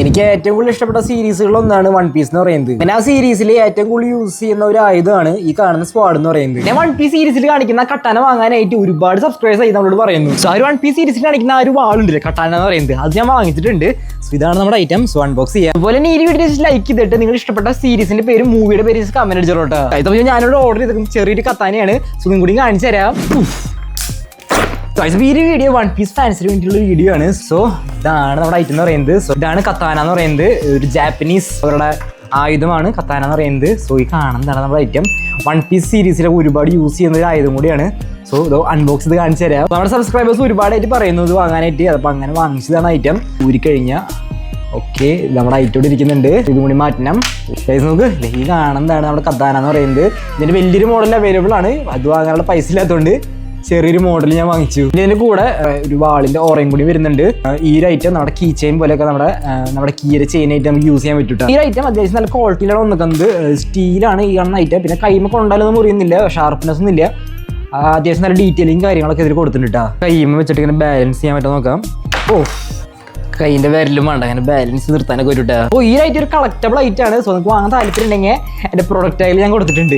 എനിക്ക് ഏറ്റവും കൂടുതൽ ഇഷ്ടപ്പെട്ട സീരീസുകളിൽ ഒന്നാണ് വൺ പീസ് എന്ന് പറയുന്നത്. പിന്നെ ആ സീരീസിൽ ഏറ്റവും കൂടുതൽ യൂസ് ചെയ്യുന്ന ഒരു ആയുധമാണ് ഈ കാണുന്ന സ്ക്വാഡ് എന്ന് പറയുന്നത്. പിന്നെ വൺ പീസ് സീരീസിൽ കാണിക്കുന്ന കട്ടാന വാങ്ങാനായിട്ട് ഒരുപാട് സബ്സ്ക്രൈബേഴ്സ് ആയി നമ്മളോട് പറയുന്നു. സോ ആ ഒരു വൺ പീസ് സീരീസിൽ കാണിക്കുന്ന ആ ഒരു വാളുണ്ട് കട്ടാന എന്ന് പറയുന്നത്. അത് ഞാൻ വാങ്ങിച്ചിട്ടുണ്ട്. സോ ഇതാണ് നമ്മുടെ ഐറ്റം സോ അൺബോക്സ് ചെയ്യാം. അതുപോലെ തന്നെ ഈ വീഡിയോ ലൈക്ക് ചെയ്തിട്ട് നിങ്ങൾ ഇഷ്ടപ്പെട്ട സീരീസിന്റെ പേര് മൂവിയുടെ പേര് കമന്റ് അടിച്ചോട്ടോ അതായത് ഞാനിവിടെ ഓർഡർ ചെയ്തിട്ട് ചെറിയൊരു കത്താനയാണ്. സോ കൂടി കാണിച്ചു തരാം. ഈ ഒരു വീഡിയോ വൺ പീസ് ഫാൻസിന് വേണ്ടിയിട്ടുള്ള വീഡിയോ ആണ്. സോ ഇതാണ് നമ്മുടെ ഐറ്റം എന്ന് പറയുന്നത്. സോ ഇതാണ് കത്താന എന്ന് പറയുന്നത്. ഒരു ജാപ്പനീസ് അവരുടെ ആയുധമാണ് കത്താന എന്ന് പറയുന്നത്. സോ ഈ കാണുന്നതാണ് നമ്മുടെ ഐറ്റം വൺ പീസ് സീരീസിലൊക്കെ ഒരുപാട് യൂസ് ചെയ്യുന്ന ഒരു ആയുധം കൂടിയാണ്. സോ ഇത് അൺബോക്സ് ചെയ്ത് കാണിച്ചു തരാം. നമ്മുടെ സബ്സ്ക്രൈബേഴ്സ് ഒരുപാടായിട്ട് പറയുന്നു ഇത് വാങ്ങാനായിട്ട്. അപ്പോൾ അങ്ങനെ വാങ്ങിച്ചതാണ് ഐറ്റം ഊരിക്കഴിഞ്ഞാൽ ഓക്കെ നമ്മുടെ ഐറ്റം ഇവിടെ ഇരിക്കുന്നുണ്ട്. ഇതും കൂടി മാറ്റണം. ദേ ഈ കാണുന്നതാണ് നമ്മുടെ കത്താന എന്ന് പറയുന്നത്. ഇതിന്റെ വലിയൊരു മോഡൽ അവൈലബിൾ ആണ്. അത് വാങ്ങാനുള്ള പൈസ ഇല്ലാത്തതുകൊണ്ട് ചെറിയൊരു മോഡൽ ഞാൻ വാങ്ങിച്ചു. ഇതിന്റെ കൂടെ ഒരു വാളിന്റെ ഓറയും കൂടി വരുന്നുണ്ട്. ഈ ഒരു ഐറ്റം നമ്മുടെ കീ ചെയിൻ പോലെയൊക്കെ നമ്മുടെ നമ്മുടെ കീയുടെ ചെയിൻ ആയിട്ട് നമുക്ക് യൂസ് ചെയ്യാൻ പറ്റൂട്ടോ. ഈ ഐറ്റം അത്യാവശ്യം നല്ല ക്വാളിറ്റിയിലാണ് വന്നിരിക്കുന്നത്. സ്റ്റീലാണ് ഈ കാണുന്ന ഐറ്റം പിന്നെ കൈമ കൊണ്ടാലൊന്നും മുറിയുന്നില്ല ഷാർപ്നെസ് ഒന്നും ഇല്ല. അത്യാവശ്യം നല്ല ഡീറ്റെയിലിങ് കാര്യങ്ങളൊക്കെ ഇതിൽ കൊടുത്തിട്ടുണ്ട് കേട്ടോ കൈമ വെച്ചിട്ട് ഇങ്ങനെ ബാലൻസ് ചെയ്യാൻ പറ്റുമോ നോക്കാം. ഓ കൈയിന്റെ വിരലും വേണ്ട അങ്ങനെ ബാലൻസ് നിർത്താനൊക്കെ ഒരു ഓ ഈ ഐറ്റം ഒരു കളക്റ്റബിൾ ആണ്. സോ നിങ്ങൾക്ക് വാങ്ങാൻ താല്പര്യം ഉണ്ടെങ്കിൽ എന്റെ പ്രൊഡക്റ്റ് ആയാലും ഞാൻ കൊടുത്തിട്ടുണ്ട്.